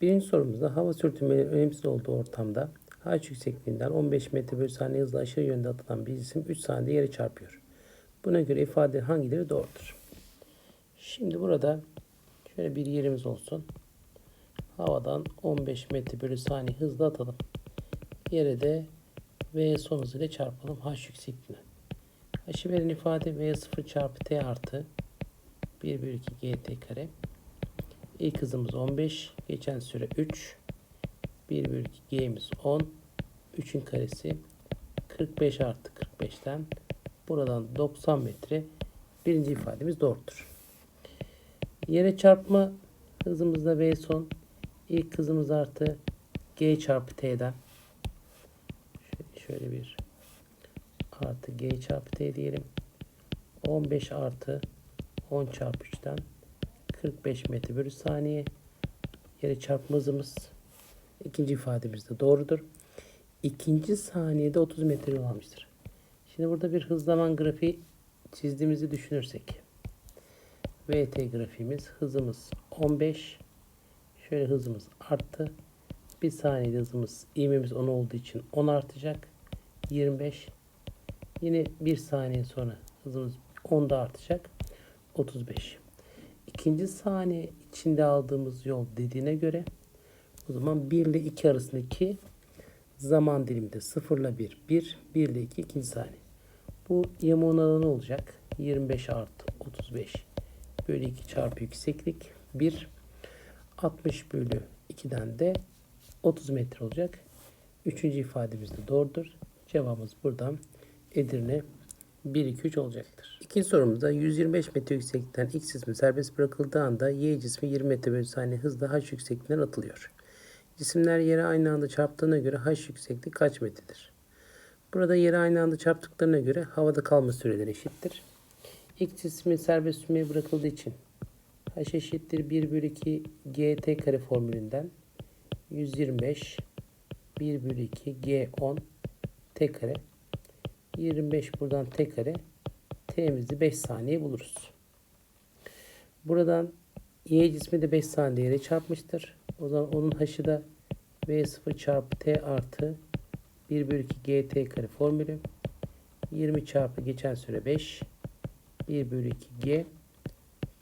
Birinci sorumuzda hava sürtünmelerinin önemsiz olduğu ortamda H yüksekliğinden 15 metre bölü saniye hızla aşağı yönde atılan bir cisim 3 saniyede yere çarpıyor. Buna göre ifade hangileri doğrudur? Şimdi burada şöyle bir yerimiz olsun. Havadan 15 metre bölü saniye hızla atalım. Yere de V son hızıyla çarpalım H yüksekliğine. H'ı veren ifade V0 çarpı T artı 1 bölü 2 GT kare. İlk hızımız 15. Geçen süre 3. 1 bölü 2 G'miz 10. 3'ün karesi 45 artı 45'ten buradan 90 metre birinci ifademiz doğrudur. Yere çarpma hızımızda V son. İlk hızımız artı G çarpı T'den. Şöyle bir artı G çarpı T diyelim. 15 artı 10 çarpı 3'ten 45 metre bölü saniye. Yere çarpma hızımız ikinci ifademiz de doğrudur. İkinci saniyede 30 metre yol almıştır. Şimdi burada bir hız zaman grafiği çizdiğimizi düşünürsek. VT grafiğimiz hızımız 15. Şöyle hızımız arttı. Bir saniyede hızımız ivmemiz 10 olduğu için 10 artacak. 25. Yine bir saniye sonra hızımız 10 da artacak. 35. İkinci saniye içinde aldığımız yol dediğine göre o zaman 1 ile 2 arasındaki zaman diliminde 0 ile 1, 1, 1 ile 2 ikinci saniye. Bu yamuğun alanı olacak. 25 artı 35 bölü 2 çarpı yükseklik 1. 60 bölü 2'den de 30 metre olacak. Üçüncü ifademiz de doğrudur. Cevabımız buradan Edirne 1, 2, 3 olacaktır. İkinci sorumuzda 125 metre yükseklikten X cismi serbest bırakıldığı anda Y cismi 20 metre bölü saniye hızla H yüksekliğinden atılıyor. Cisimler yere aynı anda çarptığına göre H yükseklik kaç metredir? Burada yere aynı anda çarptıklarına göre havada kalma süreleri eşittir. X cismi serbest sürmeye bırakıldığı için H eşittir 1 bölü 2 GT kare formülünden 125 1 bölü 2 G 10 T kare 25 buradan T kare T'mizi 5 saniye buluruz. Buradan Y cismi de 5 saniye yere çarpmıştır. O zaman onun H'ı da V0 çarpı T artı 1 bölü 2 GT kare formülü 20 çarpı geçen süre 5 1 bölü 2 G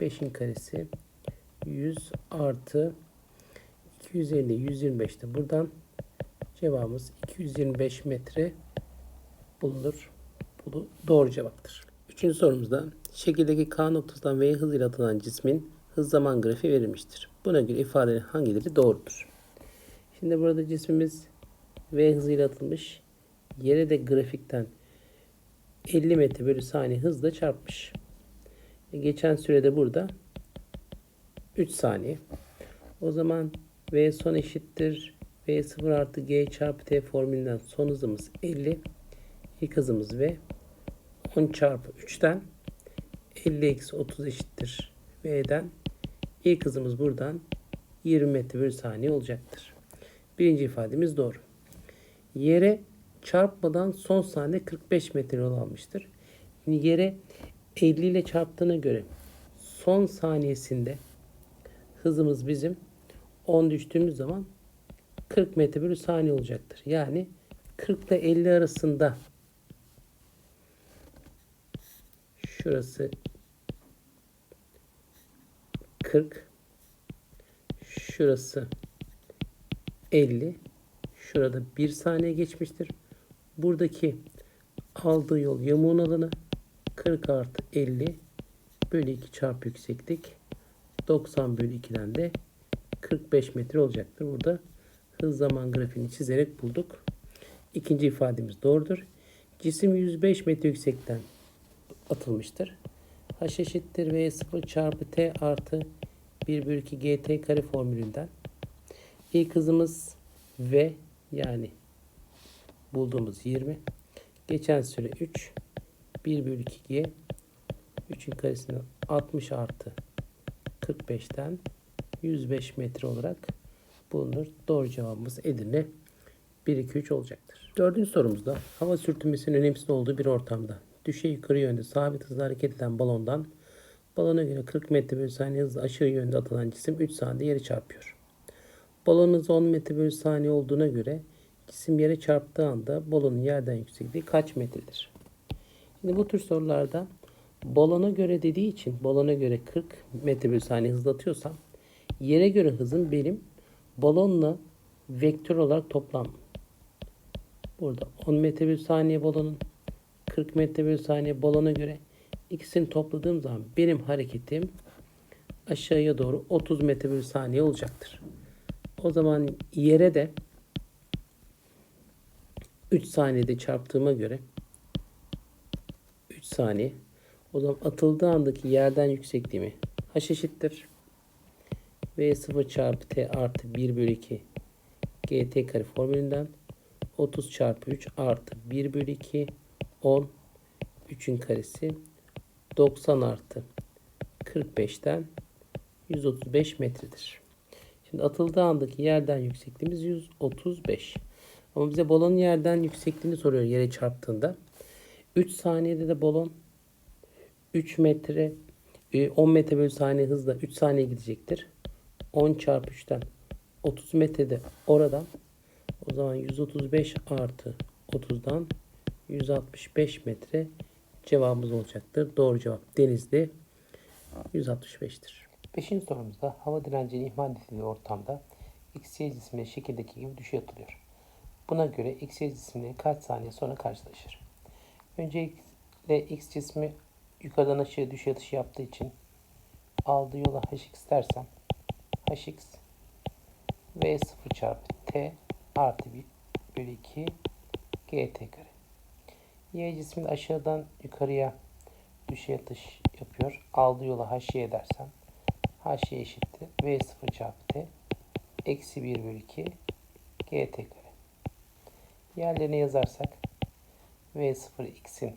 5'in karesi 100 artı 250 125'te buradan cevabımız 225 metre bulunur. Bu doğru cevaptır. Üçüncü sorumuzda şekildeki K noktasından V hızıyla atılan cismin hız zaman grafiği verilmiştir. Buna göre ifadelerin hangileri doğrudur? Şimdi burada cismimiz V hızıyla atılmış. Yere de grafikten 50 metre bölü saniye hızla çarpmış. E, geçen sürede burada 3 saniye. O zaman V son eşittir. V0 artı G çarpı T formülünden son hızımız 50. İlk hızımız V. 10 çarpı 3'ten 50 eksi 30 eşittir. V'den ilk hızımız buradan 20 metre bölü saniye olacaktır. Birinci ifademiz doğru. Yere çarpmadan son saniye 45 metre yol almıştır. Şimdi yere 50 ile çarptığına göre son saniyesinde hızımız bizim 10 düştüğümüz zaman 40 metre bölü saniye olacaktır. Yani 40 ile 50 arasında şurası 40 şurası 50 şurada 1 saniye geçmiştir. Buradaki aldığı yol yamuğun alanı 40 artı 50 bölü 2 çarpı yükseklik 90 bölü 2'den de 45 metre olacaktır. Burada hız zaman grafiğini çizerek bulduk. İkinci ifademiz doğrudur. Cisim 105 metre yüksekten atılmıştır. H eşittir V0 çarpı T artı 1 bölü 2 GT kare formülünden. İlk hızımız V yani bulduğumuz 20. Geçen süre 3. 1 bölü 2 G. 3'ün karesinden 60 artı 45'ten 105 metre olarak bulunur. Doğru cevabımız Edirne 1, 2, 3 olacaktır. Dördüncü sorumuzda hava sürtünmesinin önemsiz olduğu bir ortamda düşey yukarı yönde sabit hızla hareket eden balondan balona göre 40 metre bölü saniye hızla aşağı yönde atılan cisim 3 saniyede yere çarpıyor. Balon hızı 10 metre bölü saniye olduğuna göre cisim yere çarptığı anda balonun yerden yüksekliği kaç metredir? Şimdi bu tür sorularda balona göre dediği için balona göre 40 metre bölü saniye hızlatıyorsam yere göre hızım benim balonla vektör olarak toplam. Burada 10 metre bölü saniye balonun 40 metre bölü saniye balona göre ikisini topladığım zaman benim hareketim aşağıya doğru 30 metre bölü saniye olacaktır. O zaman yere de 3 saniyede çarptığıma göre 3 saniye o zaman atıldığı andaki yerden yüksekliğimi h eşittir. V0 çarpı t artı 1 bölü 2 gt kare formülünden 30 çarpı 3 artı 1 bölü 2 10 3'ün karesi 90 artı 45'ten 135 metredir. Şimdi atıldığı andaki yerden yüksekliğimiz 135. Ama bize balonun yerden yüksekliğini soruyor yere çarptığında. 3 saniyede de balon 3 metre e, 10 metre bölü saniye hızla 3 saniye gidecektir. 10 çarpı 3'ten 30 metrede oradan o zaman 135 artı 30'dan 165 metre cevabımız olacaktır. Doğru cevap Denizli 165'tir. Beşinci sorumuzda hava direncini ihmal edildiği ortamda XY şekildeki gibi düşe atılıyor. Buna göre XY kaç saniye sonra karşılaşır? Öncelikle X cismi yukarıdan aşağı düşe atışı yaptığı için aldığı yola Hx dersem Hx V0 çarpı T artı 1 bölü 2 GT kare. Y cismi aşağıdan yukarıya düşey atış yapıyor. Aldığı yola HY dersem HY eşittir. V0 çarpı T eksi 1 bölü 2 GT kare. Yerlerine yazarsak V0 x'in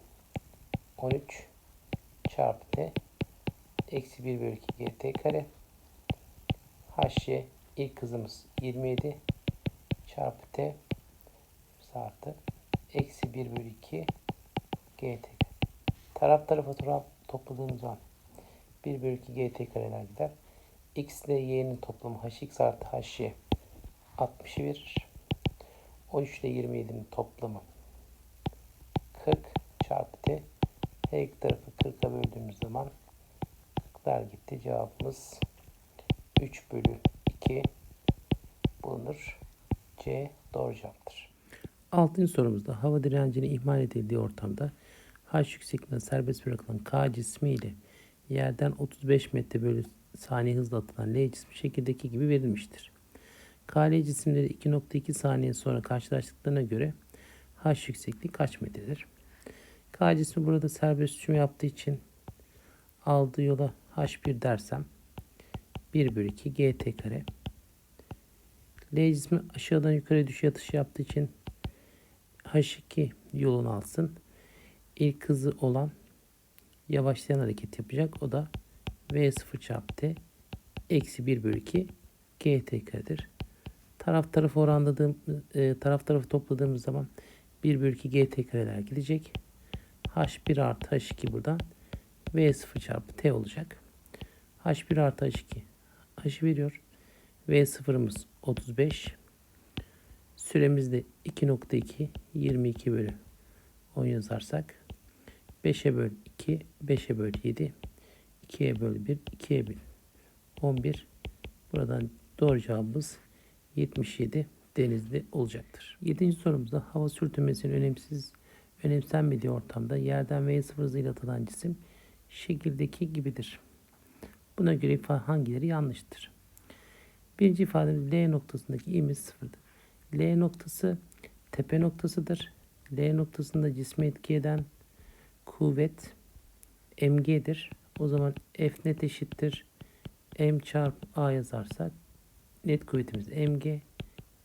13 çarpı T eksi 1 bölü 2 GT kare HY ilk hızımız 27 çarpı T artı eksi 1 bölü 2 GT taraf tarafa taraf topladığımız zaman 1 bölü 2 GT kareler gider. X ile Y'nin toplamı HX artı HY 60'ı verir. 13 ile 27'nin toplamı 40 çarpı T. Her iki tarafı 40'a böldüğümüz zaman 40'lar gitti. Cevabımız 3 bölü 2 bulunur. C doğru cevaptır. Altıncı sorumuzda hava direncini ihmal edildiği ortamda H yüksekliğinde serbest bırakılan K cismi ile yerden 35 metre bölü saniye hızla atılan L cismi şekildeki gibi verilmiştir. KL cisimleri 2.2 saniye sonra karşılaştıklarına göre H yüksekliği kaç metredir? K cismi burada serbest uçumu yaptığı için aldığı yola H1 dersem 1 bölü 2 GT kare. L cismi aşağıdan yukarı düşüş atışı yaptığı için H2 yolunu alsın. İlk hızı olan yavaşlayan hareket yapacak. O da V0 çarpı T eksi 1 bölü 2 GT karedir. Taraf tarafı oranladığım e, taraf tarafı topladığımız zaman 1 bölü 2 GT kareler gidecek. H1 artı H2 buradan V0 çarpı T olacak. H1 artı H2 H'ı veriyor. V0'ımız 35. Süremiz de 2.2 22 bölü 10 yazarsak 5'e böl 2 5'e böl 7 2'ye böl 1 2'ye böl 11 buradan doğru cevabımız 77 denizli olacaktır. 7. sorumuzda hava sürtünmesinin önemsiz önemsenmediği ortamda yerden V0 hızıyla atılan cisim şekildeki gibidir. Buna göre hangileri yanlıştır? Birinci ifademiz L noktasındaki i'miz sıfırdır. L noktası tepe noktasıdır. L noktasında cisme etki eden kuvvet mg'dir. O zaman F net eşittir. M çarpı A yazarsak net kuvvetimiz mg.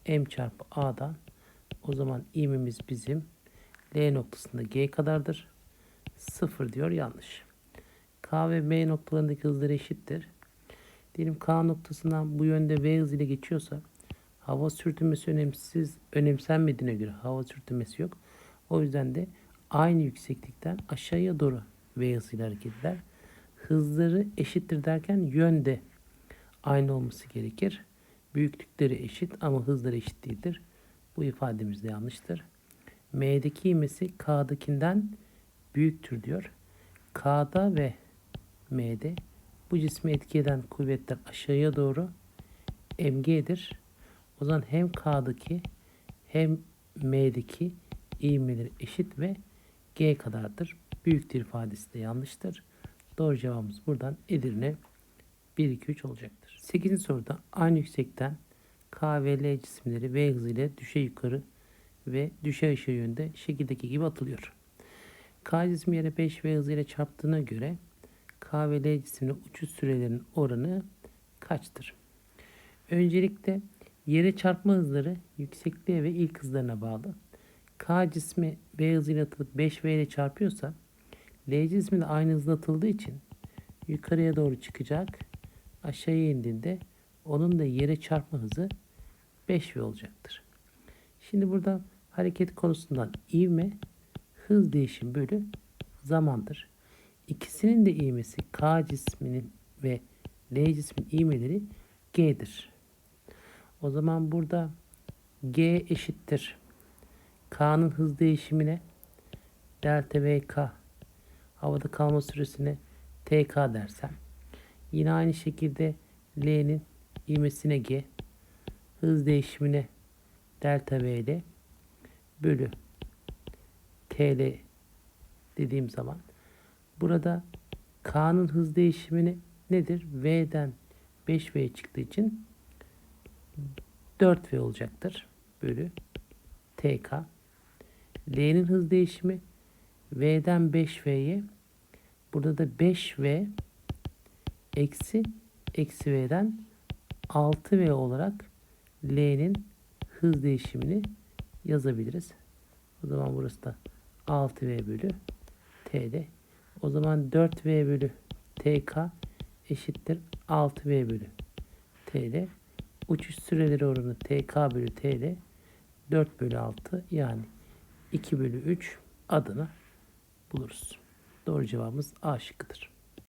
M çarpı A'dan o zaman ivmimiz bizim L noktasında G kadardır. Sıfır diyor yanlış. K ve M noktalarındaki hızları eşittir. Diyelim K noktasından bu yönde V hızıyla geçiyorsa hava sürtünmesi önemsiz, önemsenmediğine göre hava sürtünmesi yok. O yüzden de aynı yükseklikten aşağıya doğru V hızıyla hareket eder. Hızları eşittir derken yönde aynı olması gerekir. büyüklükleri eşit ama hızları eşit değildir. Bu ifademiz de yanlıştır. M'deki ivmesi K'dakinden büyüktür diyor. K'da ve M'de bu cismi etki eden kuvvetler aşağıya doğru mg'dir. O zaman hem K'daki hem M'deki ivmeleri eşit ve G kadardır. Büyüktür ifadesi de yanlıştır. Doğru cevabımız buradan Edirne 1, 2, 3 olacaktır. 8. soruda aynı yüksekten K ve L cisimleri V hızıyla düşe yukarı ve düşe aşağı yönde şekildeki gibi atılıyor. K cismi yere 5 V hızıyla çarptığına göre K ve L cisiminin uçuş sürelerinin oranı kaçtır? Öncelikle yere çarpma hızları yüksekliğe ve ilk hızlarına bağlı. K cismi V hızıyla atılıp 5V ile çarpıyorsa L cismi de aynı hızla atıldığı için yukarıya doğru çıkacak. Aşağıya indiğinde onun da yere çarpma hızı 5V olacaktır. Şimdi burada hareket konusundan ivme hız değişim bölü zamandır. İkisinin de ivmesi K cisminin ve L cismin ivmeleri G'dir. O zaman burada G eşittir. K'nın hız değişimine delta VK havada kalma süresine TK dersem yine aynı şekilde L'nin ivmesine G hız değişimine delta VL bölü TL dediğim zaman burada K'nın hız değişimini nedir? V'den 5V çıktığı için 4V olacaktır. Bölü TK. L'nin hız değişimi V'den 5V'ye burada da 5V eksi eksi V'den 6V olarak L'nin hız değişimini yazabiliriz. O zaman burası da 6V bölü TL. O zaman 4V bölü TK eşittir 6V bölü TL. Uçuş süreleri oranı TK bölü TL 4 bölü 6 yani 2 bölü 3 adını buluruz. Doğru cevabımız A şıkkıdır.